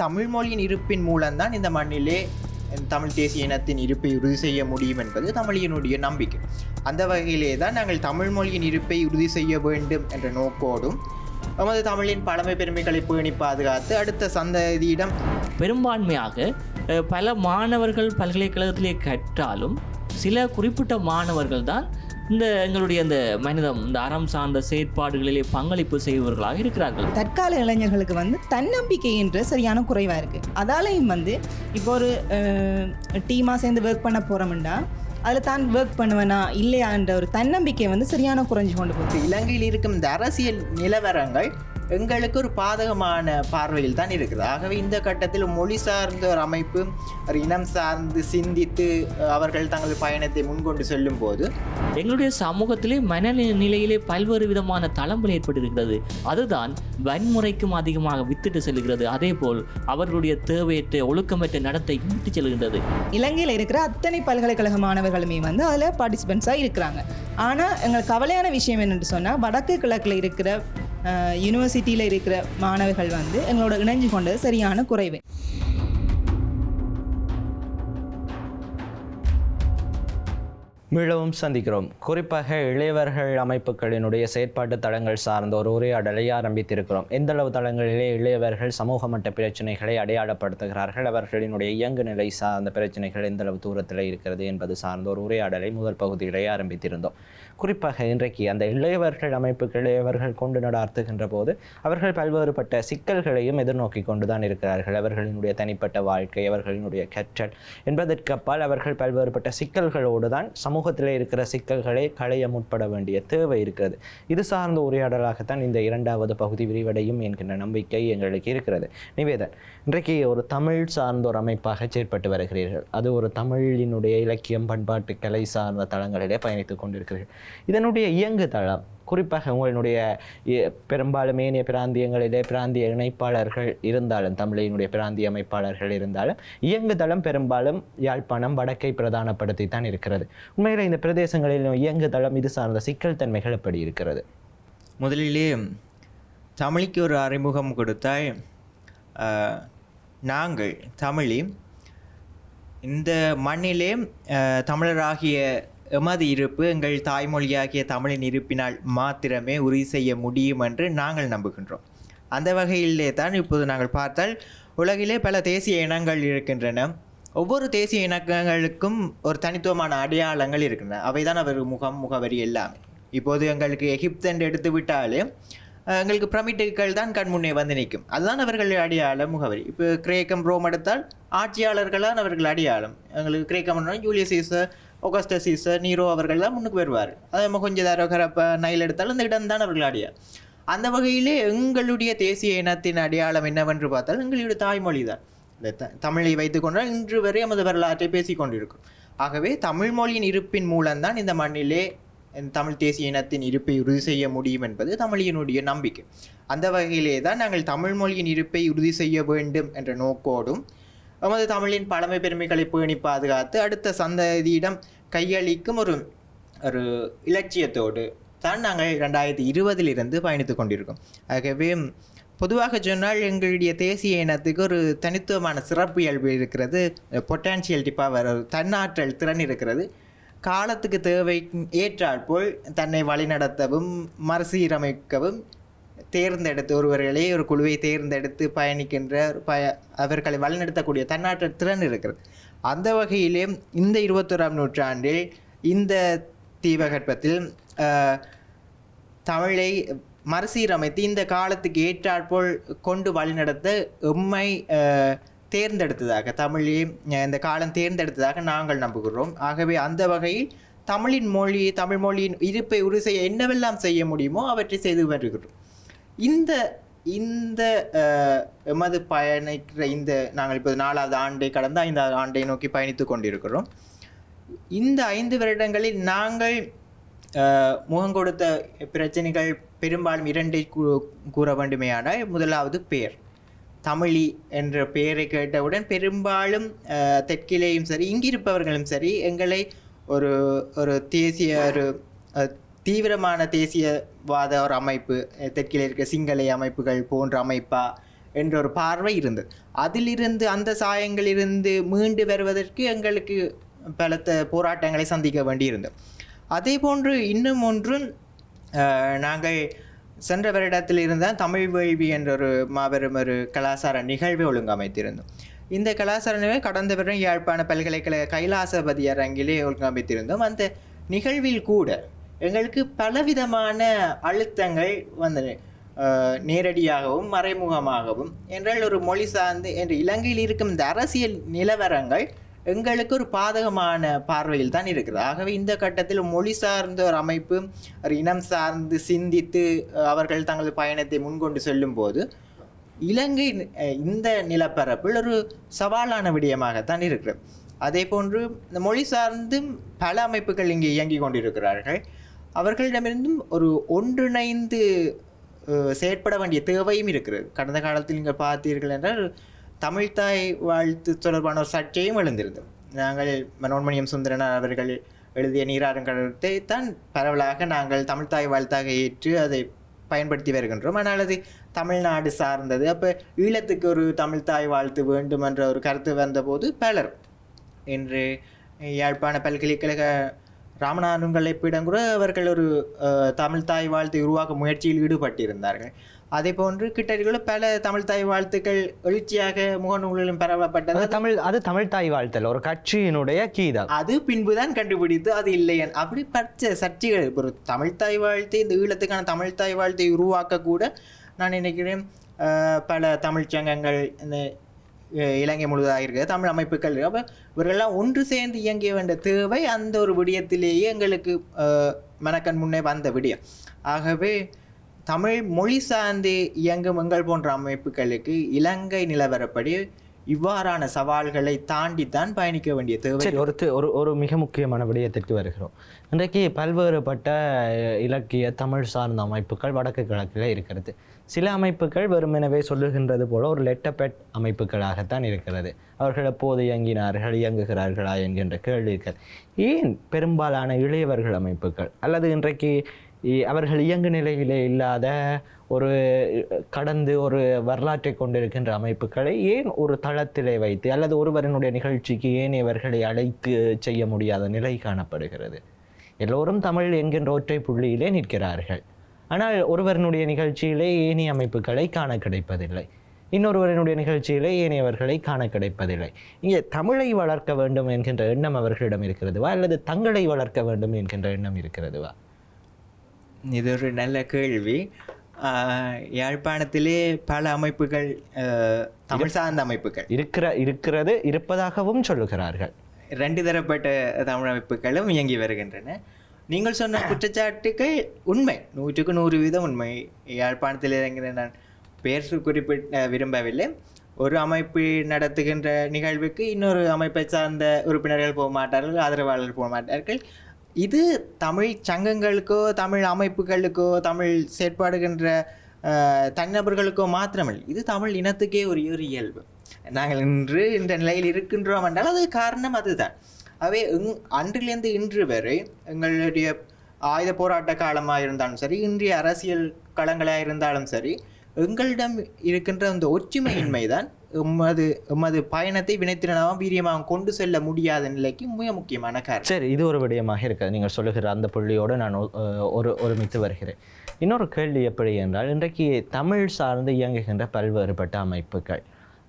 தமிழ் மொழியின் இருப்பின் மூலம்தான் இந்த மண்ணிலே தமிழ் தேசிய இனத்தின் இருப்பை உறுதி செய்ய முடியும் என்பது தமிழினுடைய நம்பிக்கை. அந்த வகையிலே தான் நாங்கள் தமிழ் மொழியின் இருப்பை உறுதி செய்ய வேண்டும் என்ற நோக்கோடும் நமது தமிழின் பழமை பெருமைகளை பேணி பாதுகாத்து அடுத்த சந்ததியிடம் பெரும்பான்மையாக பல மாணவர்கள் பல்கலைக்கழகத்திலே கற்றாலும் சில குறிப்பிட்ட மாணவர்கள் தான் இந்த எங்களுடைய அந்த மனிதம் இந்த அறம் சார்ந்த செயற்பாடுகளிலே பங்களிப்பு செய்பவர்களாக இருக்கிறார்கள். தற்கால இளைஞர்களுக்கு வந்து தன்னம்பிக்கை என்ற சரியான குறைவாக இருக்குது அதாலையும் வந்து இப்போ ஒரு டீமாக சேர்ந்து ஒர்க் பண்ண போகிறோம்னா அதில் தான் ஒர்க் பண்ணுவேனா இல்லையான்ற ஒரு தன்னம்பிக்கை வந்து சரியான குறைஞ்சு கொண்டு போகுது. இலங்கையில் இருக்கும் இந்த அரசியல் நிலவரங்கள் எங்களுக்கு ஒரு பாதகமான பார்வையில் தான் இருக்குது. ஆகவே இந்த கட்டத்தில் மொழி சார்ந்த ஒரு அமைப்பு ஒரு இனம் சார்ந்து சிந்தித்து அவர்கள் தங்கள் பயணத்தை முன்கொண்டு செல்லும் போது எங்களுடைய சமூகத்திலே மனநிலையிலே பல்வேறு விதமான தளம்பல் ஏற்பட்டிருக்கிறது. அதுதான் வன்முறைக்கும் அதிகமாக வித்திட்டு செல்கிறது. அதேபோல் அவர்களுடைய தேவையற்ற ஒழுக்கமற்ற நடத்தை விட்டு செல்கின்றது. இலங்கையில் இருக்கிற அத்தனை பல்கலைக்கழக மாணவர்களுமே வந்து அதில் பார்ட்டிசிபெண்ட்ஸாக இருக்கிறாங்க. ஆனால் எங்களுக்கு கவலையான விஷயம் என்னென்னு சொன்னால் வடக்கு கிழக்கில் இருக்கிற யூனிவர்சிட்டியில் இருக்கிற மாணவர்கள் வந்து எங்களோட இணைஞ்சு கொண்டது சரியான குறைவு. மீளவும் சந்திக்கிறோம். குறிப்பாக இளையவர்கள் அமைப்புகளினுடைய செயற்பாட்டு தளங்கள் சார்ந்த ஒரு உரையாடலை ஆரம்பித்திருக்கிறோம். எந்தளவு தளங்களிலே இளையவர்கள் சமூக மட்ட பிரச்சனைகளை அடையாளப்படுத்துகிறார்கள் அவர்களினுடைய இயங்கு நிலை சார்ந்த பிரச்சனைகள் எந்தளவு தூரத்தில் இருக்கிறது என்பது சார்ந்த ஒரு உரையாடலை முதல் பகுதியிலே ஆரம்பித்திருந்தோம். குறிப்பாக இன்றைக்கு அந்த இளையவர்கள் அமைப்புகள் இளையவர்கள் கொண்டு நடாத்துகின்ற போது அவர்கள் பல்வேறுபட்ட சிக்கல்களையும் எதிர்நோக்கி கொண்டுதான் இருக்கிறார்கள். அவர்களினுடைய தனிப்பட்ட வாழ்க்கை அவர்களினுடைய கற்றல் என்பதற்கு அப்பால் அவர்கள் பல்வேறுபட்ட சிக்கல்களோடு தான் சமூகத்தில் இருக்கிற சிக்கல்களை களைய முற்பட வேண்டிய தேவை இருக்கிறது. இது சார்ந்த உரையாடலாகத்தான் இந்த இரண்டாவது பகுதி விரிவடையும் என்கின்ற நம்பிக்கை எங்களுக்கு இருக்கிறது. நிவேதன் இன்றைக்கு ஒரு தமிழ் சார்ந்த ஒரு அமைப்பாக செயற்பட்டு வருகிறீர்கள். அது ஒரு தமிழினுடைய இலக்கியம் பண்பாட்டு கலை சார்ந்த தளங்களிலே பயணித்துக் கொண்டிருக்கிறீர்கள். இதனுடைய இயங்கு தளம் குறிப்பாக உங்களுடைய இ- பெரும்பாலும் ஏனைய பிராந்தியங்களிலே பிராந்திய இணைப்பாளர்கள் இருந்தாலும் தமிழினுடைய பிராந்திய அமைப்பாளர்கள் இருந்தாலும் இயங்குதளம் பெரும்பாலும் யாழ்ப்பாணம் வடக்கை பிரதானப்படுத்தி தான் இருக்கிறது. உண்மையில் இந்த பிரதேசங்களில் இயங்குதளம் இது சார்ந்த சிக்கல் தன்மைகள் எப்படி இருக்கிறது? முதலிலே தமிழுக்கு ஒரு அறிமுகம் கொடுத்தால் நாங்கள் தமிழி இந்த மண்ணிலே தமிழராகிய எமது இருப்பு எங்கள் தாய்மொழியாகிய தமிழின் இருப்பினால் மாத்திரமே உறுதி செய்ய முடியும் என்று நாங்கள் நம்புகின்றோம். அந்த வகையிலே தான் இப்போது நாங்கள் பார்த்தால் உலகிலே பல தேசிய இனங்கள் இருக்கின்றன. ஒவ்வொரு தேசிய இனங்களுக்கும் ஒரு தனித்துவமான அடையாளங்கள் இருக்கின்றன. அவைதான் அவர் முகம் முகவரி எல்லாமே. இப்போது எங்களுக்கு எகிப்து என்று எடுத்து விட்டாலே எங்களுக்கு பிரமிட்டுகள் தான் கண்முன்னே வந்து நிற்கும். அதுதான் அவர்கள் அடையாள முகவரி. இப்போ கிரேக்கம் ரோம் எடுத்தால் ஆட்சியாளர்கள் தான் அவர்கள் அடையாளம். எங்களுக்கு கிரேக்கம் Julius Caesar Augustus Caesar Nero uh, அவர்கள் தான் முன்னுக்கு வருவார். அதே மாதிரி கொஞ்சம் தரகரப்ப நைல் எடுத்தாலும் அந்த இடம் தான் அவர்கள் அந்த வகையிலே எங்களுடைய தேசிய இனத்தின் அடையாளம் என்னவென்று பார்த்தால் எங்களுடைய தாய்மொழி தான். இந்த தமிழை வைத்துக்கொண்டால் இன்று வரை நமது வரலாற்றை பேசிக்கொண்டிருக்கும் ஆகவே தமிழ் மொழியின் இருப்பின் மூலம்தான் இந்த மண்ணிலே தமிழ் தேசிய இனத்தின் இருப்பை உறுதி செய்ய முடியும் என்பது தமிழினுடைய நம்பிக்கை. அந்த வகையிலே தான் நாங்கள் தமிழ் மொழியின் இருப்பை உறுதி செய்ய வேண்டும் என்ற நோக்கோடும் நமது தமிழின் பழமை பெருமைகளை பேணி பாதுகாத்து அடுத்த சந்ததியிடம் கையளிக்கும் ஒரு ஒரு இலட்சியத்தோடு தான் நாங்கள் ரெண்டாயிரத்தி இருபதிலிருந்து பயணித்து கொண்டிருக்கோம். ஆகவே பொதுவாக சொன்னால் எங்களுடைய தேசிய இனத்துக்கு ஒரு தனித்துவமான சிறப்பு இயல்பு இருக்கிறது. பொட்டான்சியல் பவர் தன்னாற்றல் திறன் இருக்கிறது. காலத்துக்கு தேவை ஏற்றால் போல் தன்னை வழிநடத்தவும் மறுசீரமைக்கவும் தேர்ந்தெடுத்து ஒருவர்களே ஒரு குழுவை தேர்ந்தெடுத்து பயணிக்கின்ற பய அவர்களை வழிநடத்தக்கூடிய தன்னாற்ற திறன் இருக்கிறது. அந்த வகையிலே இந்த இருபத்தோராம் நூற்றாண்டில் இந்த தீபகற்பத்தில் தமிழை மறுசீரமைத்து இந்த காலத்துக்கு ஏற்றாற்போல் கொண்டு வழிநடத்த எம்மை தேர்ந்தெடுத்ததாக தமிழே இந்த காலம் தேர்ந்தெடுத்ததாக நாங்கள் நம்புகிறோம். ஆகவே அந்த வகையில் தமிழின் மொழி தமிழ் மொழியின் இருப்பை உறுதி செய்ய என்னவெல்லாம் செய்ய முடியுமோ அவற்றை செய்து வருகிறோம். இந்த இந்த எமது பயணிக்கிற இந்த நாங்கள் இப்போது நாலாவது ஆண்டை கடந்த ஐந்தாவது ஆண்டை நோக்கி பயணித்து கொண்டிருக்கிறோம். இந்த ஐந்து வருடங்களில் நாங்கள் முகம் கொடுத்த பிரச்சனைகள் பெரும்பாலும் இரண்டை கூ- கூற வேண்டுமேயானால் முதலாவது பெயர் தமிழி என்ற பெயரை கேட்டவுடன் பெரும்பாலும் தெற்கிலேயும் சரி இங்கிருப்பவர்களும் சரி எங்களை ஒரு ஒரு தேசிய ஒரு தீவிரமான தேசியவாத ஒரு அமைப்பு தெற்கில் இருக்க சிங்கள அமைப்புகள் போன்ற அமைப்பா என்ற ஒரு பார்வை இருந்தது. அதிலிருந்து அந்த சாயங்களிலிருந்து மீண்டு வருவதற்கு எங்களுக்கு பலத்த போராட்டங்களை சந்திக்க வேண்டியிருந்தது. அதே போன்று இன்னும் ஒன்று நாங்கள் சென்ற வருடத்தில் இருந்தால் தமிழ் வேள்வி என்ற ஒரு மாபெரும் ஒரு கலாச்சார நிகழ்வை ஒழுங்கமைத்திருந்தோம். இந்த கலாச்சார நிகழ்வு கடந்த வருடம் யாழ்ப்பாண பல்கலைக்கழக கைலாசபதி அரங்கிலே ஒழுங்கமைத்திருந்தோம். அந்த நிகழ்வில் கூட எங்களுக்கு பலவிதமான அழுத்தங்கள் வந்தன. நேரடியாகவும் மறைமுகமாகவும். என்றால் ஒரு மொழி சார்ந்து என்று இலங்கையில் இருக்கும் இந்த அரசியல் நிலவரங்கள் எங்களுக்கு ஒரு பாதகமான பார்வையில் தான் இருக்கிறது. ஆகவே இந்த கட்டத்தில் மொழி சார்ந்த ஒரு அமைப்பு ஒரு இனம் சார்ந்து சிந்தித்து அவர்கள் தங்களது பயணத்தை முன்கொண்டு செல்லும்போது இலங்கை இந்த நிலப்பரப்பில் ஒரு சவாலான விடயமாகத்தான் இருக்கிறது. அதே போன்று இந்த மொழி சார்ந்தும் பல அமைப்புகள் இங்கே இயங்கி கொண்டிருக்கிறார்கள். அவர்களிடமிருந்தும் ஒரு ஒன்றிணைந்து செயற்பட வேண்டிய தேவையும் இருக்கிறது. கடந்த காலத்தில் நீங்கள் பார்த்தீர்கள் என்றால் தமிழ்தாய் வாழ்த்து தொடர்பான ஒரு சர்ச்சையும் எழுந்திருந்தது. நாங்கள் மனோன்மணியம் சுந்தரனார் அவர்கள் எழுதிய நீராறுங்கடத்தை தான் பரவலாக நாங்கள் தமிழ்தாய் வாழ்த்தாக ஏற்று அதை பயன்படுத்தி வருகின்றோம். ஆனால் அது தமிழ்நாடு சார்ந்தது. அப்போ ஈழத்துக்கு ஒரு தமிழ்தாய் வாழ்த்து வேண்டும் என்ற ஒரு கருத்து வந்தபோது பலர் இன்று யாழ்ப்பாண பல்கலைக்கழக ராமநாதன் கலைப்பிடம் கூட அவர்கள் ஒரு தமிழ் தாய் வாழ்த்தை உருவாக்கும் முயற்சியில் ஈடுபட்டிருந்தார்கள். அதே போன்று கிட்டத்தட்ட பல தமிழ் தாய் வாழ்த்துக்கள் எழுச்சியாக முகநூலிலும் பரவப்பட்டது. தமிழ் அது தமிழ் தாய் வாழ்த்தல் ஒரு கட்சியினுடைய கீதம். அது பின்புதான் கண்டுபிடித்து அது இல்லை என் அப்படி பச்ச சர்ச்சைகள் ஒரு தமிழ்த்தாய் வாழ்த்தை இந்த ஈழத்துக்கான தமிழ்த்தாய் வாழ்த்தை உருவாக்க கூட நான் நினைக்கிறேன் பல தமிழ்ச் சங்கங்கள் இந்த இலங்கை முழுவதாக இருக்குது தமிழ் அமைப்புகள். அப்போ இவர்கள்லாம் ஒன்று சேர்ந்து இயங்கிய வேண்டிய தேவை அந்த ஒரு விடயத்திலேயே எங்களுக்கு மனக்கண் முன்னே வந்த விடியம். ஆகவே தமிழ் மொழி சார்ந்து இயங்கும் எங்கள் போன்ற அமைப்புகளுக்கு இலங்கை நிலவரப்படி இவ்வாறான சவால்களை தாண்டித்தான் பயணிக்க வேண்டிய தேவை. சரி ஒரு ஒரு ஒரு மிக முக்கியமான விடயத்திற்கு வருகிறோம். இன்றைக்கு பல்வேறுபட்ட இலக்கிய தமிழ் சார்ந்த அமைப்புகள் வடக்கு கிழக்கில் இருக்கிறது. சில அமைப்புகள் வெறுமெனவே சொல்லுகின்றது போல ஒரு லெட்டப்பெட் அமைப்புகளாகத்தான் இருக்கிறது. அவர்கள் எப்போது இயங்கினார்கள் இயங்குகிறார்களா என்கின்ற கேள்விகள். ஏன் பெரும்பாலான இளையவர்கள் அமைப்புகள்? அல்லது இன்றைக்கு இ- அவர்கள் இயங்கு நிலையிலே இல்லாத ஒரு கடந்து ஒரு வரலாற்றை கொண்டிருக்கின்ற அமைப்புகளை ஏன் ஒரு தளத்திலே வைத்து அல்லது ஒருவரினுடைய நிகழ்ச்சிக்கு ஏன் இவர்களை அழைத்து செய்ய முடியாத நிலை காணப்படுகிறது? எல்லோரும் தமிழ் என்கின்ற ஒற்றை புள்ளியிலே நிற்கிறார்கள். ஆனால் ஒருவரனுடைய நிகழ்ச்சியிலே ஏனைய அமைப்புகளை காண கிடைப்பதில்லை. இன்னொருவரினுடைய நிகழ்ச்சியிலே ஏனையவர்களை காண கிடைப்பதில்லை. இங்கே தமிழை வளர்க்க வேண்டும் என்கின்ற எண்ணம் அவர்களிடம் இருக்கிறதுவா? அல்லது தங்களை வளர்க்க வேண்டும் என்கின்ற எண்ணம் இருக்கிறதுவா? இது ஒரு நல்ல கேள்வி. யாழ்ப்பாணத்திலே பல அமைப்புகள் தமிழ் சார்ந்த அமைப்புகள். இருக்கிற இருக்கிறது இருப்பதாகவும் சொல்லுகிறார்கள். ரெண்டு தரப்பட்ட தமிழ் அமைப்புகளும் இயங்கி வருகின்றன. நீங்கள் சொன்ன குற்றச்சாட்டுகள் உண்மை நூற்றுக்கு நூறு வீதம் உண்மை. யாழ்ப்பாணத்தில் இறங்கின நான் பேர் சு- குறிப்பிட விரும்பவில்லை. ஒரு அமைப்பு நடத்துகின்ற நிகழ்வுக்கு இன்னொரு அமைப்பை சார்ந்த உறுப்பினர்கள் போக மாட்டார்கள் ஆதரவாளர்கள் போக மாட்டார்கள். இது தமிழ் சங்கங்களுக்கோ தமிழ் அமைப்புகளுக்கோ தமிழ் செயற்பாடுகின்ற தனிநபர்களுக்கோ மாத்திரமில்லை. இது தமிழ் இனத்துக்கே ஒரு ஒரு இயல்பு. நாங்கள் இன்று இந்த நிலையில் இருக்கின்றோம் என்றால் அது காரணம் அதுதான். அவை இங் அன்றிலிருந்து இன்று வரை எங்களுடைய ஆயுத போராட்ட காலமாக இருந்தாலும் சரி இன்றைய அரசியல் களங்களாக இருந்தாலும் சரி எங்களிடம் இருக்கின்ற அந்த ஒற்றுமையின்மை தான் உமது உமது பயணத்தை வினைத்திறனாகவும் வீரியமாகவும் கொண்டு செல்ல முடியாத நிலைக்கு மிக முக்கியமான காரணம். சரி இது ஒரு விடயமாக இருக்காது நீங்கள் சொல்லுகிற அந்த புள்ளியோடு நான் ஒரு ஒருமித்து வருகிறேன். இன்னொரு கேள்வி எப்படி என்றால் இன்றைக்கு தமிழ் சார்ந்து இயங்குகின்ற பல்வேறுபட்ட அமைப்புகள்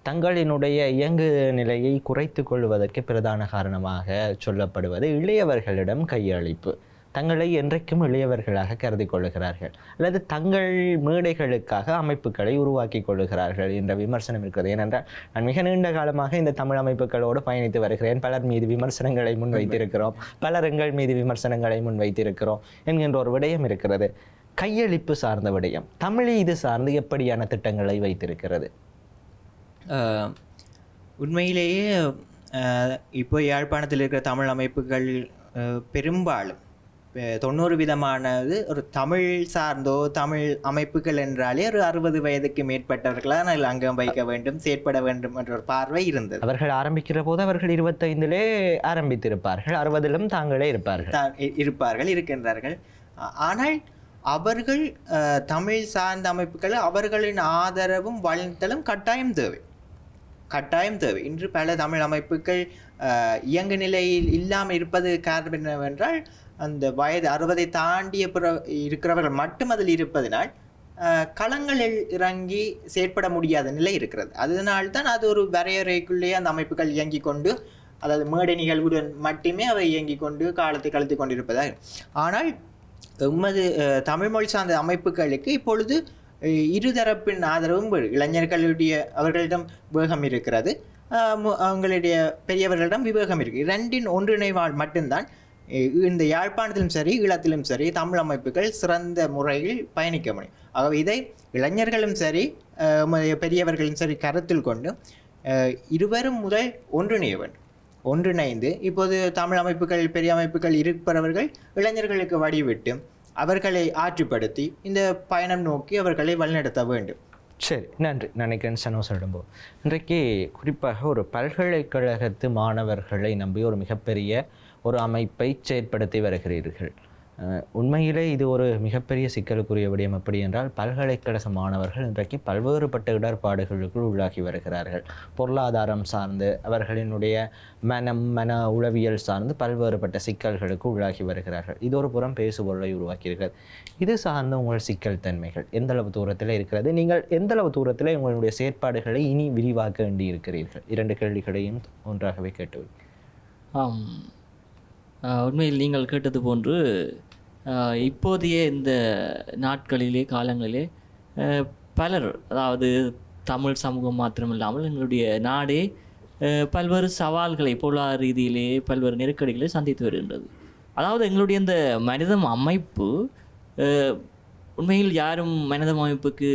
தங்களினுடைய இயங்கு நிலையை குறைத்து கொள்வதற்கு பிரதான காரணமாக சொல்லப்படுவது இளையவர்களிடம் கையளிப்பு. தங்களை என்றைக்கும் இளையவர்களாக கருதி கொள்ளுகிறார்கள். அல்லது தங்கள் மேடைகளுக்காக அமைப்புகளை உருவாக்கி கொள்ளுகிறார்கள் என்ற விமர்சனம் இருக்கிறது. ஏனென்றால் நான் மிக நீண்ட காலமாக இந்த தமிழ் அமைப்புகளோடு பயணித்து வருகிறேன். பலர் மீது விமர்சனங்களை முன்வைத்திருக்கிறோம். பலர் எங்கள் மீது விமர்சனங்களை முன்வைத்திருக்கிறோம் என்கின்ற ஒரு விடயம் இருக்கிறது. கையளிப்பு சார்ந்த விடயம். தமிழ் இது சார்ந்து எப்படியான திட்டங்களை வைத்திருக்கிறது? உண்மையிலேயே இப்போ யாழ்ப்பாணத்தில் இருக்கிற தமிழ் அமைப்புகள் பெரும்பாலும் தொண்ணூறு விதமானது ஒரு தமிழ் சார்ந்தோ தமிழ் அமைப்புகள் என்றாலே ஒரு அறுபது வயதுக்கு மேற்பட்டவர்களாக நாங்கள் அங்கம் வைக்க வேண்டும் செயற்பட வேண்டும் என்ற ஒரு பார்வை இருந்தது. அவர்கள் ஆரம்பிக்கிற போது அவர்கள் இருபத்தைந்திலே ஆரம்பித்திருப்பார்கள். அறுபதிலும் தாங்களே இருப்பார்கள். இருப்பார்கள் இருக்கின்றார்கள். ஆனால் அவர்கள் தமிழ் சார்ந்த அமைப்புகள் அவர்களின் ஆதரவும் வளர்த்தலும் கட்டாயம் தேவை. கட்டாயம் தேவை. இன்று பல தமிழ் அமைப்புகள் இயங்கு நிலையில் இல்லாமல் இருப்பது காரணம் என்னவென்றால் அந்த வயது அறுபதை தாண்டிய பிற இருக்கிறவர்கள் மட்டும் அதில் இருப்பதனால் களங்களில் இறங்கி செயற்பட முடியாத நிலை இருக்கிறது. அதனால்தான் அது ஒரு வரையறைக்குள்ளேயே அந்த அமைப்புகள் இயங்கிக் கொண்டு அதாவது மேடை நிகழ்வுடன் மட்டுமே அவை இயங்கிக் கொண்டு காலத்தை கழித்து கொண்டிருப்பதாக ஆனால் எமது தமிழ்மொழி சார்ந்த அமைப்புகளுக்கு இப்பொழுது இருதரப்பின் ஆதரவும் இளைஞர்களுடைய அவர்களிடம் வேகம் இருக்கிறது. அவங்களுடைய பெரியவர்களிடம் விவேகம் இருக்கு. இரண்டின் ஒன்றிணைவால் மட்டும்தான் இந்த யாழ்ப்பாணத்திலும் சரி ஈழத்திலும் சரி தமிழ் அமைப்புகள் சிறந்த முறையில் பயணிக்க முடியும். ஆகவே இதை இளைஞர்களும் சரி பெரியவர்களும் சரி கருத்தில் கொண்டு இருவரும் முதல் ஒன்றிணைய வேண்டும். ஒன்றிணைந்து இப்போது தமிழ் அமைப்புகள் பெரிய அமைப்புகள் இருப்பவர்கள் இளைஞர்களுக்கு வழிவிட்டு அவர்களை ஆற்றுப்படுத்தி இந்த பயணம் நோக்கி அவர்களை வழிநடத்த வேண்டும். சரி நன்றி. நினைக்கிறேன் சனோ சொல்லும்போது இன்றைக்கு குறிப்பாக ஒரு பல்கலைக்கழகத்து மாணவர்களை நம்பி ஒரு மிகப்பெரிய ஒரு அமைப்பை செயற்படுத்தி வருகிறீர்கள். உண்மையிலே இது ஒரு மிகப்பெரிய சிக்கலுக்குரிய விடயம் எப்படி என்றால் பல்கலைக்கழக மாணவர்கள் இன்றைக்கு பல்வேறுபட்ட இடர்பாடுகளுக்குள் உள்ளாகி வருகிறார்கள். பொருளாதாரம் சார்ந்து அவர்களினுடைய மனம் மன உளவியல் சார்ந்து பல்வேறுபட்ட சிக்கல்களுக்கு உள்ளாகி வருகிறார்கள். இது ஒரு புறம் பேசுபொருளை உருவாக்கியிருக்கிறது இது சார்ந்த உங்கள் சிக்கல் தன்மைகள் எந்தளவு தூரத்தில் இருக்கிறது? நீங்கள் எந்தளவு தூரத்தில் உங்களுடைய செயற்பாடுகளை இனி விரிவாக்க வேண்டி இருக்கிறீர்கள் இரண்டு கேள்விகளையும் ஒன்றாகவே கேட்டு ஆம். உண்மையில் நீங்கள் கேட்டது போன்று இப்போதைய இந்த நாட்களிலே காலங்களிலே பலர் அதாவது தமிழ் சமூகம் மாத்திரமில்லாமல் எங்களுடைய நாடே பல்வேறு சவால்களை பொருளாதார ரீதியிலே பல்வேறு நெருக்கடிகளை சந்தித்து வருகின்றது. அதாவது எங்களுடைய இந்த மனிதம் அமைப்பு உண்மையில் யாரும் மனிதம் அமைப்புக்கு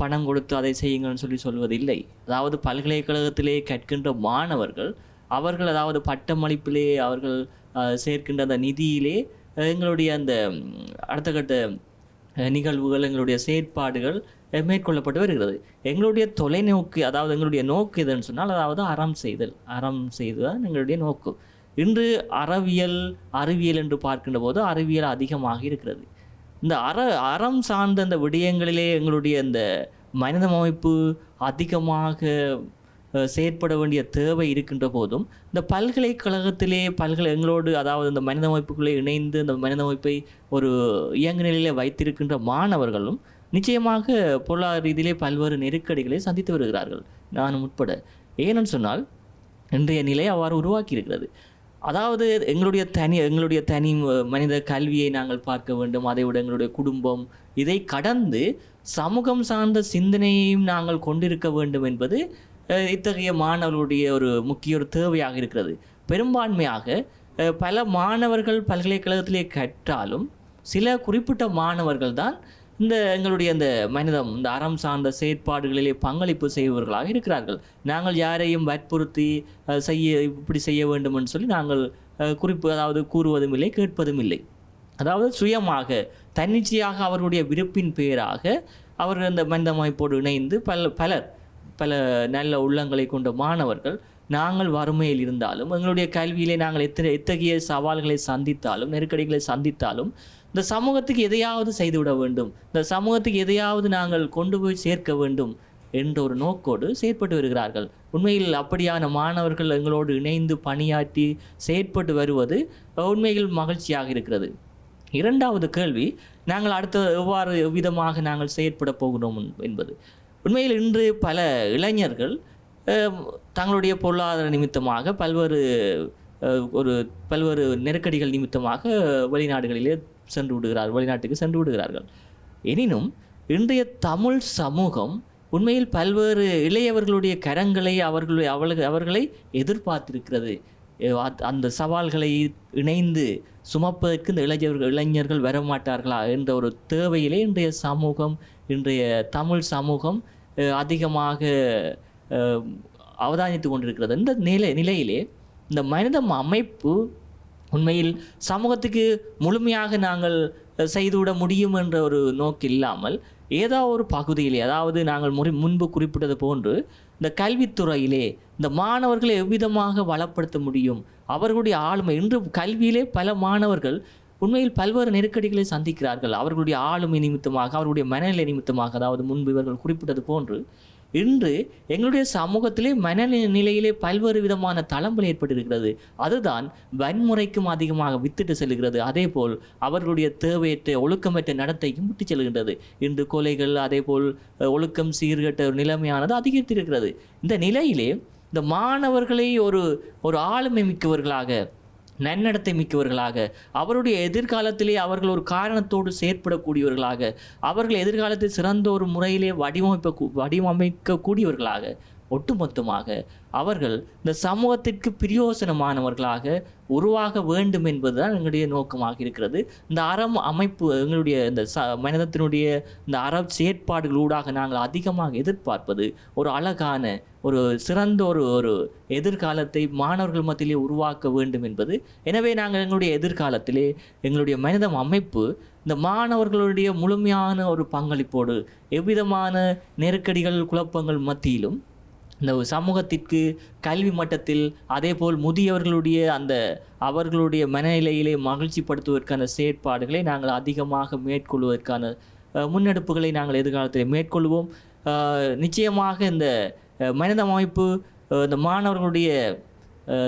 பணம் கொடுத்து அதை செய்யுங்கள்னு சொல்லி சொல்வதில்லை. அதாவது பல்கலைக்கழகத்திலே கற்கின்ற மாணவர்கள் அவர்கள் அதாவது பட்டமளிப்பிலே அவர்கள் சேர்க்கின்ற அந்த நிதியிலே எங்களுடைய அந்த அடுத்த கட்ட நிகழ்வுகள் எங்களுடைய செயற்பாடுகள் மேற்கொள்ளப்பட்டு வருகிறது. எங்களுடைய தொலைநோக்கு அதாவது எங்களுடைய நோக்கு எதுன்னு சொன்னால் அதாவது அறம் செய்தல். அறம் செய்துதான் எங்களுடைய நோக்கு. இன்று அறவியல் அறிவியல் என்று பார்க்கின்ற போது அறிவியல் அதிகமாக இருக்கிறது. இந்த அற அறம் சார்ந்த அந்த விடயங்களிலே எங்களுடைய இந்த மனித அமைப்பு அதிகமாக செயற்பட வேண்டிய தேவை இருக்கின்ற போதும் இந்த பல்கலைக்கழகத்திலே பல்கலை எங்களோடு அதாவது இந்த மனித அமைப்புக்குள்ளே இணைந்து இந்த மனித அமைப்பை ஒரு இயங்கு நிலையிலே வைத்திருக்கின்ற மாணவர்களும் நிச்சயமாக பொருளாதார ரீதியிலே பல்வேறு நெருக்கடிகளை சந்தித்து வருகிறார்கள் நானும் உட்பட. ஏனென்று சொன்னால் இன்றைய நிலை அவ்வாறு உருவாக்கி இருக்கிறது அதாவது எங்களுடைய தனி எங்களுடைய தனி மனித கல்வியை நாங்கள் பார்க்க வேண்டும் அதை விட எங்களுடைய குடும்பம் இதை கடந்து சமூகம் சார்ந்த சிந்தனையையும் நாங்கள் கொண்டிருக்க வேண்டும் என்பது இத்தகைய மாணவர்களுடைய ஒரு முக்கிய ஒரு தேவையாக இருக்கிறது. பெரும்பான்மையாக பல மாணவர்கள் பல்கலைக்கழகத்திலே கற்றாலும் சில குறிப்பிட்ட மாணவர்கள் தான் இந்த எங்களுடைய இந்த மனிதம் இந்த அறம் சார்ந்த செயற்பாடுகளிலே பங்களிப்பு செய்பவர்களாக இருக்கிறார்கள். நாங்கள் யாரையும் வற்புறுத்தி செய்ய இப்படி செய்ய வேண்டும் என்று சொல்லி நாங்கள் குறிப்பு அதாவது கூறுவதும் இல்லை கேட்பதும் இல்லை அதாவது சுயமாக தன்னிச்சையாக அவர்களுடைய விருப்பின் பேராக அவர்கள் அந்த மனித அமைப்போடு இணைந்து பல பலர் பல நல்ல உள்ளங்களை கொண்ட மாணவர்கள் நாங்கள் வறுமையில் இருந்தாலும் எங்களுடைய கல்வியிலே நாங்கள் எத்தனை எத்தகைய சவால்களை சந்தித்தாலும் நெருக்கடிகளை சந்தித்தாலும் இந்த சமூகத்துக்கு எதையாவது செய்துவிட வேண்டும் இந்த சமூகத்துக்கு எதையாவது நாங்கள் கொண்டு போய் சேர்க்க வேண்டும் என்ற ஒரு நோக்கோடு செயற்பட்டு வருகிறார்கள். உண்மையில் அப்படியான மாணவர்கள் எங்களோடு இணைந்து பணியாற்றி செயற்பட்டு வருவது உண்மையில் மகிழ்ச்சியாக இருக்கிறது. இரண்டாவது கேள்வி நாங்கள் அடுத்த எவ்வாறு எவ்விதமாக நாங்கள் செயற்பட போகிறோம் என்பது. உண்மையில் இன்று பல இளைஞர்கள் தங்களுடைய பொருளாதார நிமித்தமாக பல்வேறு ஒரு பல்வேறு நெருக்கடிகள் நிமித்தமாக வெளிநாடுகளிலே சென்று விடுகிறார் வெளிநாட்டுக்கு சென்று விடுகிறார்கள். எனினும் இன்றைய தமிழ் சமூகம் உண்மையில் பல்வேறு இளையவர்களுடைய கரங்களை அவர்களுடைய அவர்கள் அவர்களை எதிர்பார்த்திருக்கிறது. அந்த சவால்களை இணைந்து சுமப்பதற்கு இந்த இளைஞர்கள் இளைஞர்கள் வரமாட்டார்களா என்ற ஒரு தேவையிலே இன்றைய சமூகம் இன்றைய தமிழ் சமூகம் அதிகமாக அவதானித்து கொண்டிருக்கிறது. இந்த நிலை நிலையிலே இந்த மனித அமைப்பு உண்மையில் சமூகத்துக்கு முழுமையாக நாங்கள் செய்துவிட முடியும் என்ற ஒரு நோக்கு இல்லாமல் ஏதோ ஒரு பகுதியிலே அதாவது நாங்கள் முறை முன்பு குறிப்பிட்டது போன்று இந்த கல்வித்துறையிலே இந்த மாணவர்களை எவ்விதமாக வளப்படுத்த முடியும்? அவர்களுடைய ஆளுமை இன்று கல்வியிலே பல மாணவர்கள் உண்மையில் பல்வேறு நெருக்கடிகளை சந்திக்கிறார்கள். அவர்களுடைய ஆளுமை நிமித்தமாக அவர்களுடைய மனநிலை நிமித்தமாக அதாவது முன்பு இவர்கள் குறிப்பிட்டது போன்று இன்று எங்களுடைய சமூகத்திலே மனநிலையிலே பல்வேறு விதமான தளம்பல் ஏற்பட்டிருக்கிறது. அதுதான் வன்முறைக்கும் அதிகமாக வித்திட்டு செல்கிறது அதேபோல் அவர்களுடைய தேவையற்ற ஒழுக்கமற்ற நடத்தைக்கும் விட்டு செல்கின்றது. இன்று கொலைகள் அதே போல் ஒழுக்கம் சீர்கெட்ட ஒரு நிலைமையானது அதிகரித்திருக்கிறது. இந்த நிலையிலே இந்த மாணவர்களை ஒரு ஒரு ஆளுமை மிக்கவர்களாக நன்னடத்தை மிக்கவர்களாக அவருடைய எதிர்காலத்திலே அவர்கள் ஒரு காரணத்தோடு செயற்படக்கூடியவர்களாக அவர்கள் எதிர்காலத்தில் சிறந்த ஒரு முறையிலே வடிவமைப்ப வடிவமைக்கக்கூடியவர்களாக ஒட்டுமொத்தமாக அவர்கள் இந்த சமூகத்திற்கு பிரயோசனமானவர்களாக உருவாக வேண்டும் என்பதுதான் எங்களுடைய நோக்கமாக இருக்கிறது. இந்த அறம் அமைப்பு எங்களுடைய இந்த ச மனிதத்தினுடைய இந்த அற செயற்பாடுகளூடாக நாங்கள் அதிகமாக எதிர்பார்ப்பது ஒரு அழகான ஒரு சிறந்த ஒரு ஒரு எதிர்காலத்தை மாணவர்கள் மத்தியிலே உருவாக்க வேண்டும் என்பது. எனவே நாங்கள் எங்களுடைய எதிர்காலத்திலே எங்களுடைய மனிதம் அமைப்பு இந்த மாணவர்களுடைய முழுமையான ஒரு பங்களிப்போடு எவ்விதமான நெருக்கடிகள் குழப்பங்கள் மத்தியிலும் இந்த ஒரு சமூகத்திற்கு கல்வி மட்டத்தில் அதேபோல் முதியவர்களுடைய அந்த அவர்களுடைய மனநிலையிலே மகிழ்ச்சிப்படுத்துவதற்கான செயற்பாடுகளை நாங்கள் அதிகமாக மேற்கொள்வதற்கான முன்னெடுப்புகளை நாங்கள் எதிர்காலத்தில் மேற்கொள்வோம். நிச்சயமாக இந்த மனித அமைப்பு இந்த மாணவர்களுடைய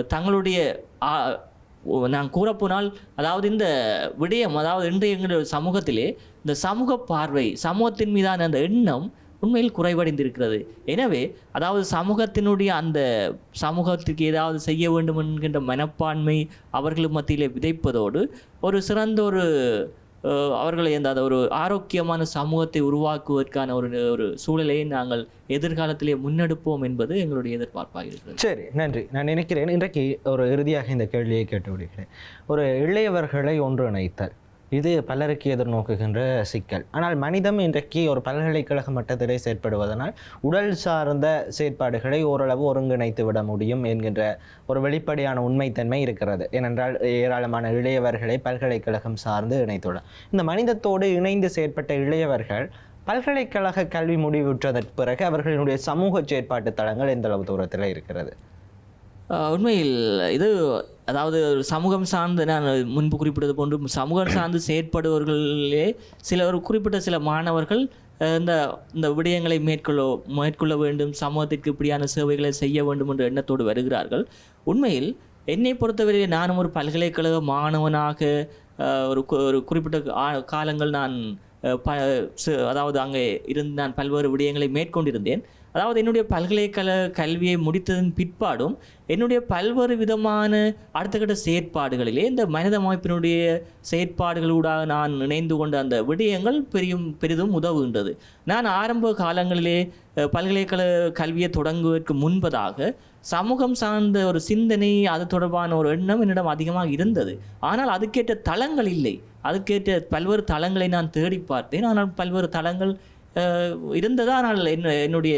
தங்களுடைய நான் கூறப்போனால் அதாவது இந்த விடயம் அதாவது இன்றைய எங்களுடைய சமூகத்திலே இந்த சமூக பார்வை சமூகத்தின் மீதான அந்த எண்ணம் உண்மையில் குறைவடைந்திருக்கிறது. எனவே அதாவது சமூகத்தினுடைய அந்த சமூகத்துக்கு ஏதாவது செய்ய வேண்டும் என்கின்ற மனப்பான்மை அவர்கள் மத்தியிலே விதைப்பதோடு ஒரு சிறந்த ஒரு அவர்களை அந்த அந்த ஒரு ஆரோக்கியமான சமூகத்தை உருவாக்குவதற்கான ஒரு ஒரு சூழலை நாங்கள் எதிர்காலத்திலே முன்னெடுப்போம் என்பது எங்களுடைய எதிர்பார்ப்பாக இருக்கிறது. சரி நன்றி. நான் நினைக்கிறேன் இன்றைக்கு ஒரு இறுதியாக இந்த கேள்வியை கேட்டு விடுகிறேன். ஒரு இளையவர்களை ஒன்றிணைத்தல். இது பலருக்கு எதிர்நோக்குகின்ற சிக்கல். ஆனால் மனிதம் இன்றைக்கு ஒரு பல்கலைக்கழக மட்டத்திலே செயற்படுவதனால் உடல் சார்ந்த செயற்பாடுகளை ஓரளவு ஒருங்கிணைத்து விட முடியும் என்கின்ற ஒரு வெளிப்படையான உண்மைத்தன்மை இருக்கிறது. ஏனென்றால் ஏராளமான இளையவர்களை பல்கலைக்கழகம் சார்ந்து இணைத்துள்ளனர் இந்த மனிதத்தோடு இணைந்து செயற்பட்ட இளையவர்கள் பல்கலைக்கழக கல்வி முடிவுற்றதற்கு பிறகு அவர்களுடைய சமூக செயற்பாட்டு தளங்கள் எந்த அளவு தூரத்தில் இருக்கிறது? உண்மையில் இது அதாவது ஒரு சமூகம் சார்ந்து நான் முன்பு குறிப்பிட்டது போன்று சமூகம் சார்ந்து செயற்படுபவர்களே சில ஒரு குறிப்பிட்ட சில மாணவர்கள் இந்த இந்த விடயங்களை மேற்கொள்ள மேற்கொள்ள வேண்டும் சமூகத்திற்கு இப்படியான சேவைகளை செய்ய வேண்டும் என்ற எண்ணத்தோடு வருகிறார்கள். உண்மையில் என்னை பொறுத்தவரை நானும் ஒரு பல்கலைக்கழக மாணவனாக ஒரு ஒரு குறிப்பிட்ட ஆ- காலங்கள் நான் ப அதாவது அங்கே இருந்து நான் பல்வேறு விடயங்களை மேற்கொண்டிருந்தேன். அதாவது என்னுடைய பல்கலைக்கழக கல்வியை முடித்ததன் பிற்பாடும் என்னுடைய பல்வேறு விதமான அடுத்த கட்ட செயற்பாடுகளிலே இந்த மனித அமைப்பினுடைய செயற்பாடுகளூடாக நான் இணைந்து கொண்ட அந்த விடயங்கள் பெரியும் பெரிதும் உதவுகின்றது. நான் ஆரம்ப காலங்களிலே பல்கலைக்கழக கல்வியை தொடங்குவதற்கு முன்பதாக சமூகம் சார்ந்த ஒரு சிந்தனை அது தொடர்பான ஒரு எண்ணம் என்னிடம் அதிகமாக இருந்தது. ஆனால் அதுக்கேற்ற தளங்கள் இல்லை. அதுக்கேற்ற பல்வேறு தளங்களை நான் தேடி பார்த்தேன். ஆனால் பல்வேறு தளங்கள் இருந்ததா? ஆனால் என்ன என்னுடைய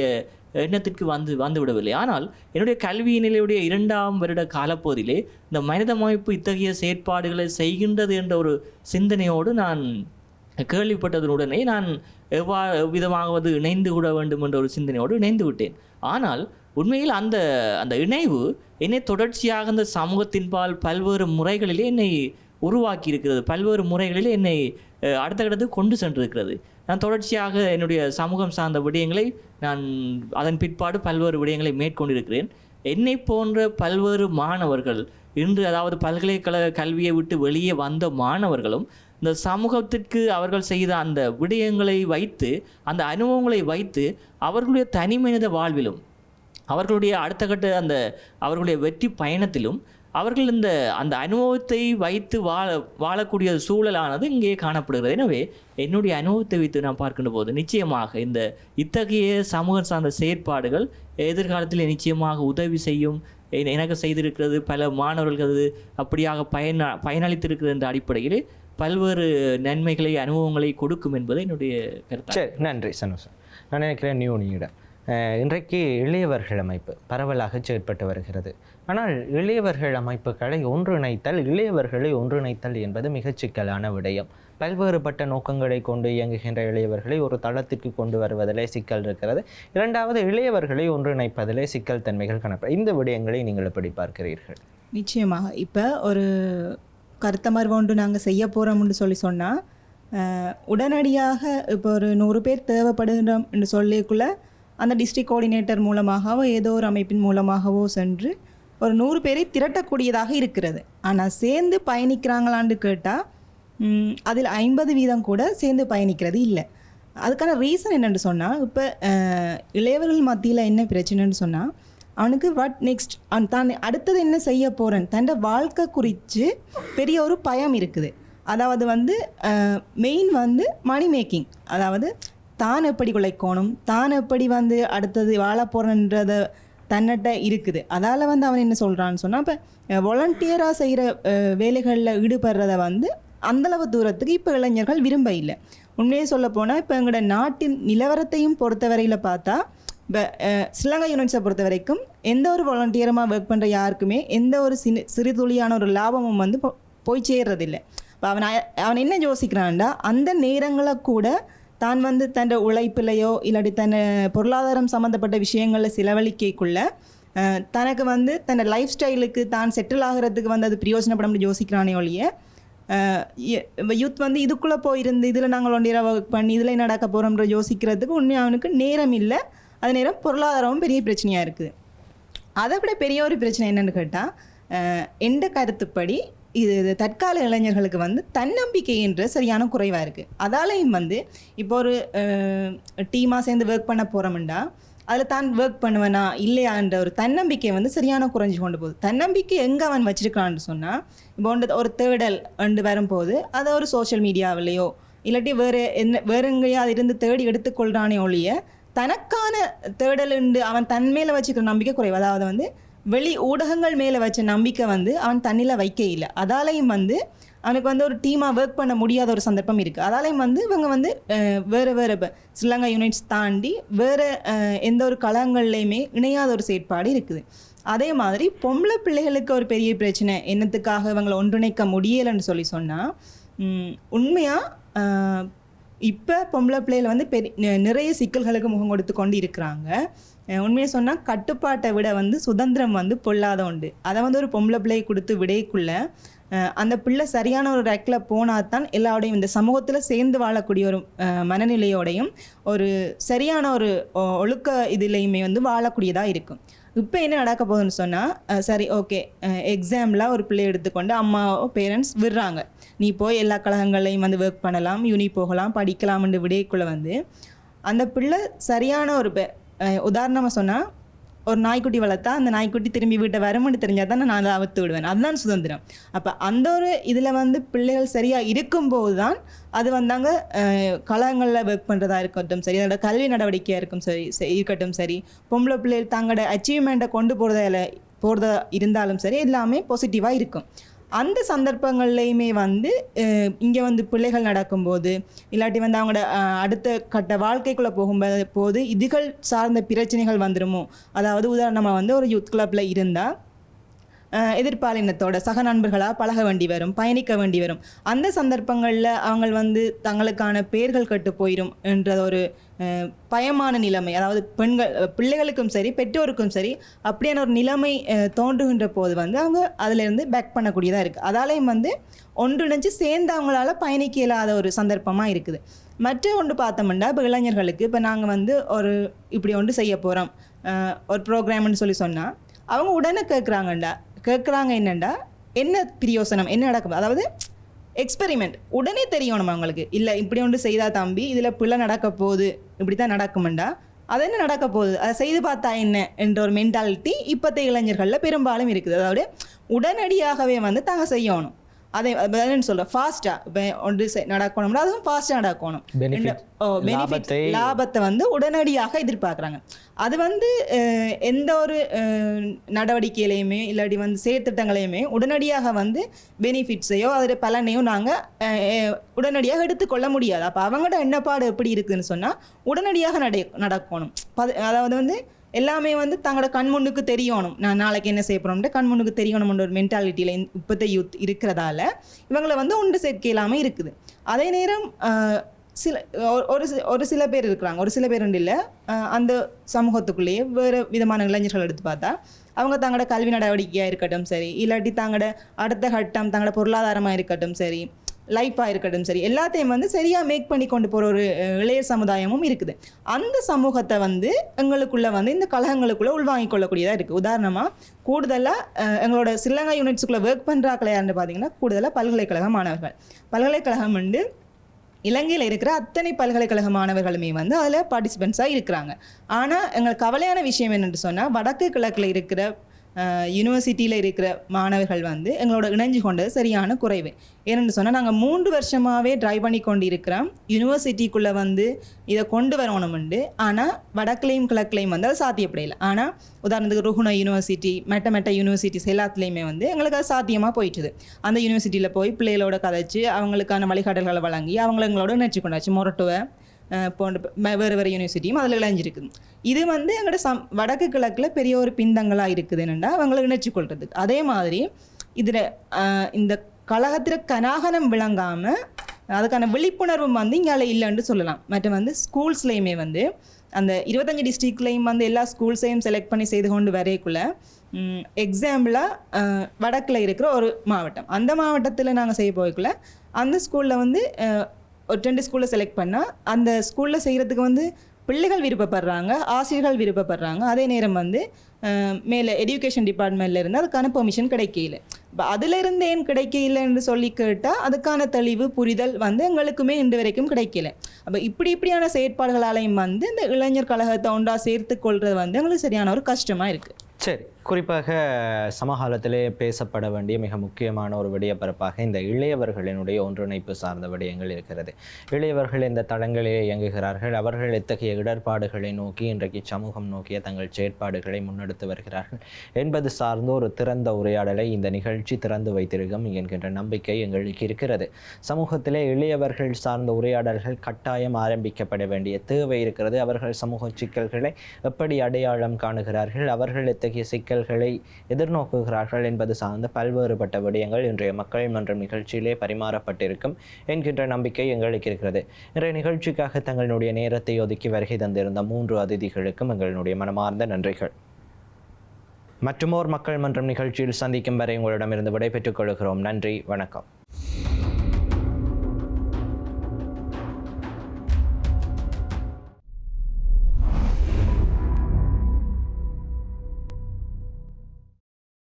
எண்ணத்திற்கு வந்து வந்து விடவில்லை ஆனால் என்னுடைய கல்வி நிலையுடைய இரண்டாம் வருட காலப்போதிலே இந்த மனித அமைப்பு இத்தகைய செயற்பாடுகளை செய்கின்றது என்ற ஒரு சிந்தனையோடு நான் கேள்விப்பட்டதனுடனே நான் எவ்வாறு எவ்விதமாவது இணைந்து விட வேண்டும் என்ற ஒரு சிந்தனையோடு இணைந்து விட்டேன். ஆனால் உண்மையில் அந்த அந்த இணைவு என்னை தொடர்ச்சியாக அந்த சமூகத்தின்பால் பல்வேறு முறைகளிலே என்னை உருவாக்கி இருக்கிறது பல்வேறு முறைகளில் என்னை அடுத்த கட்டத்துக்கு கொண்டு சென்றிருக்கிறது. நான் தொடர்ச்சியாக என்னுடைய சமூகம் சார்ந்த விடயங்களை நான் அதன் பிற்பாடு பல்வேறு விடயங்களை மேற்கொண்டிருக்கிறேன். என்னை போன்ற பல்வேறு மாணவர்கள் இன்று அதாவது பல்கலைக்கழக கல்வியை விட்டு வெளியே வந்த மாணவர்களும் இந்த சமூகத்திற்கு அவர்கள் செய்த அந்த விடயங்களை வைத்து அந்த அனுபவங்களை வைத்து அவர்களுடைய தனி மனித வாழ்விலும் அவர்களுடைய அடுத்த கட்ட அந்த அவர்களுடைய வெற்றி பயணத்திலும் அவர்கள் இந்த அந்த அனுபவத்தை வைத்து வாழ வாழக்கூடிய சூழலானது இங்கே காணப்படுகிறது. எனவே என்னுடைய அனுபவத்தை வைத்து நான் பார்க்கின்ற போது நிச்சயமாக இந்த இத்தகைய சமூக சார்ந்த செயற்பாடுகள் எதிர்காலத்தில் நிச்சயமாக உதவி செய்யும். எனக்கு செய்திருக்கிறது பல மாணவர்கள் அது அப்படியாக பயன பயனளித்திருக்கிறது என்ற அடிப்படையில் பல்வேறு நன்மைகளை அனுபவங்களை கொடுக்கும் என்பது என்னுடைய கருத்து சரி நன்றி சனோசன் நான் நினைக்கிறேன் நியூனியிடம் அஹ், இன்றைக்கு இளையவர்கள் அமைப்பு பரவலாக செயற்பட்டு வருகிறது. ஆனால் இளையவர்கள் அமைப்புகளை ஒன்றிணைத்தல் இளையவர்களை ஒன்றிணைத்தல் என்பது மிகச் சிக்கலான விடயம். பல்வேறுபட்ட நோக்கங்களை கொண்டு இயங்குகின்ற இளையவர்களை ஒரு தளத்திற்கு கொண்டு வருவதிலே சிக்கல் இருக்கிறது. இரண்டாவது இளையவர்களை ஒன்றிணைப்பதிலே சிக்கல் தன்மைகள் காணப்படும். இந்த விடயங்களை நீங்கள் எப்படி பார்க்கிறீர்கள்? நிச்சயமாக. இப்போ ஒரு கருத்தமர்வு ஒன்று நாங்கள் செய்ய போகிறோம்னு சொல்லி சொன்னால் உடனடியாக இப்போ ஒரு நூறு பேர் தேவைப்படுகிறோம் என்று சொல்லிக்குள்ள அந்த டிஸ்ட்ரிக்ட் கோஆர்டினேட்டர் மூலமாகவோ ஏதோ ஒரு அமைப்பின் மூலமாகவோ சென்று ஒரு நூறு பேரை திரட்டக்கூடியதாக இருக்கிறது. ஆனால் சேர்ந்து பயணிக்கிறாங்களான்னு கேட்டால் அதில் ஐம்பது வீதம் கூட சேர்ந்து பயணிக்கிறது இல்லை. அதுக்கான ரீசன் என்னென்னு சொன்னால் இப்போ இளையவர்கள் மத்தியில் என்ன பிரச்சனைன்னு சொன்னால் அவனுக்கு வாட் நெக்ஸ்ட் அவன் தான் அடுத்தது என்ன செய்ய போகிறேன் தன்னோட வாழ்க்கை குறித்து பெரிய ஒரு பயம் இருக்குது. அதாவது வந்து மெயின் வந்து மணி மேக்கிங் அதாவது தான் எப்படி உழைக்கணும்? தான் எப்படி வந்து அடுத்தது வாழ போகிறன்றதை தன்னிட்ட இருக்குது. அதால் வந்து அவன் என்ன சொல்கிறான்னு சொன்னால் இப்போ வாலண்டியராக செய்கிற வேலைகளில் ஈடுபடுறத வந்து அந்தளவு தூரத்துக்கு இப்போ இளைஞர்கள் விரும்ப இல்லை. உண்மையை சொல்ல போனால் இப்போ எங்களோட நாட்டின் நிலவரத்தையும் பொறுத்தவரையில் பார்த்தா இப்போ ஸ்ரீலங்கா யூனிட்ஸை பொறுத்த வரைக்கும் எந்த ஒரு வாலண்டியரமாக ஒர்க் பண்ணுற யாருக்குமே எந்த ஒரு சிறு சிறு துளியான ஒரு லாபமும் வந்து போய் சேர்றதில்லை. இப்போ அவன் அவன் என்ன யோசிக்கிறான்டா அந்த நேரங்களை கூட தான் வந்து தன் உழைப்பிலையோ இல்லாட்டி தன் பொருளாதாரம் சம்மந்தப்பட்ட விஷயங்களில் செலவழிக்கக்குள்ள தனக்கு வந்து தன் லைஃப் ஸ்டைலுக்கு தான் செட்டில் ஆகிறதுக்கு வந்து அது பிரயோஜனப்பட யோசிக்கிறானே ஒழிய யூத் வந்து இதுக்குள்ளே போயிருந்து இதில் நாங்கள் ஒன்றியராக ஒர்க் பண்ணி இதில் நடக்க போகிறோம்ன்ற யோசிக்கிறதுக்கு உண்மையாக அவனுக்கு நேரம் இல்லை. அது நேரம் பொருளாதாரமும் பெரிய பிரச்சனையாக இருக்குது. அதை விட பெரிய ஒரு பிரச்சனை என்னென்னு கேட்டால் எந்த கருத்துப்படி இது இது தற்கால இளைஞர்களுக்கு வந்து தன்னம்பிக்கைன்ற சரியான குறைவாக இருக்குது அதாலையும் வந்து இப்போ ஒரு டீமாக சேர்ந்து ஒர்க் பண்ண போகிறோம்டா அதில் தான் ஒர்க் பண்ணுவேனா இல்லையான்ற ஒரு தன்னம்பிக்கை வந்து சரியான குறைஞ்சு கொண்டு போகுது. தன்னம்பிக்கை எங்கே அவன் வச்சிருக்கான்னு சொன்னால் இப்போ ஒன்று ஒரு தேடல் ஒன்று வரும்போது அதை ஒரு சோஷியல் மீடியாவிலேயோ இல்லாட்டி வேறு என்ன வேற எங்கேயாவது இருந்து தேடி எடுத்துக்கொள்கிறானே ஒழிய தனக்கான தேடல் உண்டு அவன் தன்மையில் வச்சுக்கிற நம்பிக்கை குறைவு. அதாவது வந்து வெளி ஊடகங்கள் மேலே வச்ச நம்பிக்கை வந்து அவன் தண்ணியில் வைக்க இல்லை. அதாலையும் வந்து அவனுக்கு வந்து ஒரு டீமாக ஒர்க் பண்ண முடியாத ஒரு சந்தர்ப்பம் இருக்குது அதாலையும் வந்து இவங்க வந்து வேறு வேறு இப்போ ஸ்ரீலங்கா யூனிட்ஸ் தாண்டி வேறு எந்த ஒரு களங்கள்லையுமே இணையாத ஒரு செயற்பாடு இருக்குது. அதே மாதிரி பொம்பளை பிள்ளைகளுக்கு ஒரு பெரிய பிரச்சனை என்னத்துக்காக இவங்களை ஒன்றிணைக்க முடியலைன்னு சொல்லி சொன்னால் உண்மையாக இப்போ பொம்பளை பிள்ளைகள் வந்து பெரிய நிறைய சிக்கல்களுக்கு முகம் கொடுத்து கொண்டு இருக்கிறாங்க. உண்மையை சொன்னால் கட்டுப்பாட்டை விட வந்து சுதந்திரம் வந்து பொல்லாத உண்டு. அதை வந்து ஒரு பொம்பளை பிள்ளையை கொடுத்து விடைக்குள்ள அந்த பிள்ளை சரியான ஒரு ரேக்கில் போனால் தான் எல்லாரோடையும் இந்த சமூகத்தில் சேர்ந்து வாழக்கூடிய ஒரு மனநிலையோடையும் ஒரு சரியான ஒரு ஒழுக்க இதுலேயுமே வந்து வாழக்கூடியதாக இருக்கும். இப்போ என்ன நடக்க போகுதுன்னு சொன்னால் சரி ஓகே எக்ஸாமில் ஒரு பிள்ளை எடுத்துக்கொண்டு அம்மாவோ பேரண்ட்ஸ் விடுறாங்க. நீ போய் எல்லா கழகங்களையும் வந்து ஒர்க் பண்ணலாம் யூனி போகலாம் படிக்கலாம்னு விடைக்குள்ளே வந்து அந்த பிள்ளை சரியான ஒரு உதாரணமாக சொன்னால் ஒரு நாய்க்குட்டி வளர்த்தா அந்த நாய்க்குட்டி திரும்பி வீட்டை வரும்னு தெரிஞ்சால் தான் நான் அதை அவுத்து விடுவேன் அதுதான் சுதந்திரம் அப்போ அந்த ஒரு இதில் வந்து பிள்ளைகள் சரியாக இருக்கும்போது தான் அது வந்தாங்க கழகங்களில் ஒர்க் பண்ணுறதா இருக்கட்டும் சரி அதோட கல்வி நடவடிக்கையாக இருக்கும் சரி சரி, இருக்கட்டும் சரி பொம்பளை பிள்ளைகள் தங்களோட அச்சீவ்மெண்ட்டை கொண்டு போகிறதில் போகிறதா இருந்தாலும் சரி எல்லாமே பாசிட்டிவாக இருக்கும் அந்த சந்தர்ப்பங்கள்லையுமே வந்து இங்கே வந்து பிள்ளைகள் நடக்கும்போது இல்லாட்டி வந்து அவங்களோட அடுத்த கட்ட வாழ்க்கைக்குள்ளே போகும்போது போது இதுகள் சார்ந்த பிரச்சனைகள் வந்துருமோ? அதாவது உதாரணமாக வந்து ஒரு யூத் கிளப்பில் இருந்தால் எதிர்பாலினத்தோட சக நண்பர்களாக பழக வேண்டி வரும் பயணிக்க வேண்டி வரும். அந்த சந்தர்ப்பங்களில் அவங்க வந்து தங்களுக்கான பெயர்கள் கட்டு போயிடும் என்ற ஒரு பயமான நிலைமை. அதாவது பெண்கள் பிள்ளைகளுக்கும் சரி பெற்றோருக்கும் சரி அப்படியான ஒரு நிலைமை தோன்றுகின்ற போது வந்து அவங்க அதிலிருந்து பேக் பண்ணக்கூடியதாக இருக்குது அதாலேயும் வந்து ஒன்றிணைஞ்சு சேர்ந்து அவங்களால பயணிக்க இயலாத ஒரு சந்தர்ப்பமாக இருக்குது. மற்ற ஒன்று பார்த்தோம்னா இப்போ இளைஞர்களுக்கு இப்போ நாங்கள் வந்து ஒரு இப்படி ஒன்று செய்ய போகிறோம் ஒரு ப்ரோக்ராம்னு சொல்லி சொன்னால் அவங்க உடனே கேட்குறாங்கண்டா கேட்குறாங்க என்னண்டா என்ன பிரியோசனம் என்ன நடக்கும் அதாவது எக்ஸ்பெரிமெண்ட் உடனே தெரியணும் அவங்களுக்கு இல்லை இப்படி ஒன்று செய்தா தம்பி இதில் பிள்ளை நடக்க போகுது. இப்படி தான் நடக்குமெண்டா? அது என்ன நடக்க போகுது? அதை செய்து பார்த்தா என்ன? என்ற ஒரு மென்டாலிட்டி இப்போத்தைய இளைஞர்களில் பெரும்பாலும் இருக்குது. அதாவது உடனடியாகவே வந்து தாங்க செய்யணும். அதை என்ன சொல்கிறேன் ஃபாஸ்ட்டாக ஒன்று நடக்கணும்னா அதுவும் ஃபாஸ்ட்டாக நடக்கணும். பெனிஃபிட் லாபத்தை- வந்து உடனடியாக எதிர்பார்க்குறாங்க. அது வந்து எந்த ஒரு நடவடிக்கையிலையுமே இல்லாட்டி வந்து செயற்திட்டங்களையுமே உடனடியாக வந்து பெனிஃபிட்ஸையோ அதோட பலனையோ நாங்கள் உடனடியாக எடுத்துக்கொள்ள முடியாது. அப்போ அவங்களோட எண்ணப்பாடு எப்படி இருக்குதுன்னு சொன்னால் உடனடியாக நட நடக்கணும். அதாவது வந்து எல்லாமே வந்து தங்களோட கண் முன்னுக்கு தெரியணும். நான் நாளைக்கு என்ன செய்ய போகிறோம்ட்டு கண்முன்னுக்கு தெரியணும்ன்ற ஒரு மென்டாலிட்டியில் இப்போத்த யூத் இருக்கிறதால இவங்களை வந்து உண்டு சேர்க்க இல்லாமல் இருக்குது. அதே நேரம் சில ஒரு- ஒரு ஒரு சில பேர் இருக்கிறாங்க. ஒரு சில பேர் இல்லை அந்த சமூகத்துக்குள்ளேயே வேறு விதமான இளைஞர்கள் எடுத்து பார்த்தா அவங்க தங்களோட கல்வி நடவடிக்கையாக இருக்கட்டும் சரி இல்லாட்டி தங்களோட அடுத்த கட்டம் தங்களோட பொருளாதாரமாக இருக்கட்டும் சரி லைஃபாக இருக்கட்டும் சரி எல்லாத்தையும் வந்து சரியாக மேக் பண்ணி கொண்டு போகிற ஒரு இளைய சமுதாயமும் இருக்குது. அந்த சமூகத்தை வந்து எங்களுக்குள்ளே வந்து இந்த கழகங்களுக்குள்ளே உள்வாங்கிக் கொள்ளக்கூடியதாக இருக்குது உதாரணமாக கூடுதலாக எங்களோட சிலங்கா யூனிட்ஸுக்குள்ளே ஒர்க் பண்ணுறாக்களே யாருன்னு பார்த்தீங்கன்னா கூடுதலாக பல்கலைக்கழக மாணவர்கள். பல்கலைக்கழகம் வந்து இலங்கையில் இருக்கிற அத்தனை பல்கலைக்கழக மாணவர்களுமே வந்து அதில் பார்ட்டிசிபெண்ட்ஸாக இருக்கிறாங்க. ஆனால் எங்களுக்கு கவலையான விஷயம் என்னென்னு சொன்னால் வடக்கு கிழக்கில் இருக்கிற யூனிவர்சிட்டியில் இருக்கிற மாணவர்கள் வந்து எங்களோட இணைஞ்சு கொண்டது சரியான குறைவு. ஏன்னு சொன்னால் நாங்கள் மூன்று வருஷமாகவே ட்ரை பண்ணி கொண்டு இருக்கிறோம் யூனிவர்சிட்டிக்குள்ளே வந்து இதை கொண்டு வரணும்ண்டு. ஆனால் வடக்குலையும் கிழக்குலையும் வந்து அது சாத்தியப்படையில. ஆனால் உதாரணத்துக்கு ருகுண யூனிவர்சிட்டி மெட்ட மெட்ட யூனிவர்சிட்டிஸ் எல்லாத்துலேயுமே வந்து எங்களுக்கு அது சாத்தியமாக போயிட்டுது. அந்த யூனிவர்சிட்டியில் போய் பிள்ளைகளோட கதைச்சு அவங்களுக்கான வழிகாட்டல்களை வழங்கி அவங்கள எங்களோட நினச்சி கொண்டாச்சு. மொரட்டுவை போன்ற வேறு வேறு யூனிவர்சிட்டியும் அதில் இணைஞ்சிருக்குது இது வந்து எங்களோட சம் வடக்கு கிழக்கில் பெரிய ஒரு பின்தங்களாக இருக்குது என்னென்னா அவங்களை இணைச்சு கொள்றதுக்கு. அதே மாதிரி இதில் இந்த கழகத்தில் கனாகனம் விளங்காமல் அதுக்கான விழிப்புணர்வும் வந்து இங்கே இல்லைன்னு சொல்லலாம். மற்ற வந்து ஸ்கூல்ஸ்லேயுமே வந்து அந்த இருபத்தஞ்சி டிஸ்ட்ரிக்ட்லேயும் வந்து எல்லா ஸ்கூல்ஸையும் செலக்ட் பண்ணி செய்து கொண்டு வரைக்குள்ள எக்ஸாம்பிளாக வடக்கில் இருக்கிற ஒரு மாவட்டம். அந்த மாவட்டத்தில் நாங்கள் செய்ய போய்க்குள்ள அந்த ஸ்கூலில் வந்து ஒரு ரெண்டு ஸ்கூலில் செலக்ட் பண்ணால் அந்த ஸ்கூலில் செய்கிறதுக்கு வந்து பிள்ளைகள் விருப்பப்படுறாங்க ஆசிரியர்கள் விருப்பப்படுறாங்க. அதே நேரம் வந்து மேலே எஜுகேஷன் டிபார்ட்மெண்ட்லேருந்து அதுக்கான பெர்மிஷன் கிடைக்கல இப்போ அதிலிருந்து ஏன் கிடைக்கலன்னு சொல்லி கேட்டால் அதுக்கான தெளிவு புரிதல் வந்து எங்களுக்குமே இன்று வரைக்கும் கிடைக்கல. அப்போ இப்படி இப்படியான செயற்பாடுகளாலையும் வந்து இந்த இளைஞர் கழகத்தை ஒன்றா சேர்த்து கொள்வது வந்து எங்களுக்கு சரியான ஒரு கஷ்டமாக இருக்குது சரி. குறிப்பாக சமகாலத்திலே பேசப்பட வேண்டிய மிக முக்கியமான ஒரு விடயப்பரப்பாக இந்த இளையவர்களினுடைய ஒன்றிணைப்பு சார்ந்த விடயங்கள் இருக்கிறது. இளையவர்கள் இந்த தளங்களிலே இயங்குகிறார்கள். அவர்கள் இத்தகைய இடர்பாடுகளை நோக்கி இன்றைக்கு சமூகம் நோக்கிய தங்கள் செயற்பாடுகளை முன்னெடுத்து வருகிறார்கள். என்பது சார்ந்த ஒரு திறந்த உரையாடலை இந்த நிகழ்ச்சி திறந்து வைத்திருக்கும் என்கின்ற நம்பிக்கை எங்களுக்கு இருக்கிறது. சமூகத்திலே இளையவர்கள் சார்ந்த உரையாடல்கள் கட்டாயம் ஆரம்பிக்கப்பட வேண்டிய தேவை இருக்கிறது. அவர்கள் சமூக சிக்கல்களை எப்படி அடையாளம் காணுகிறார்கள்? அவர்கள் இத்தகைய சிக்கல் சிக்கல்களை எதிர்நோக்குகிறார்கள் என்பது சார்ந்த பல்வேறுபட்ட விடயங்கள் இன்றைய மக்கள் மன்றம் நிகழ்ச்சியிலே பரிமாறப்பட்டிருக்கும் என்கின்ற நம்பிக்கை எங்களுக்கு இருக்கிறது. இன்றைய நிகழ்ச்சிக்காக தங்களுடைய நேரத்தை ஒதுக்கி வருகை தந்திருந்த மூன்று அதிதிகளுக்கும் எங்களுடைய மனமார்ந்த நன்றிகள். மற்றுமோர் மக்கள் மன்றம் நிகழ்ச்சியில் சந்திக்கும் வரை உங்களிடமிருந்து விடைபெற்றுக் கொள்கிறோம். நன்றி வணக்கம்.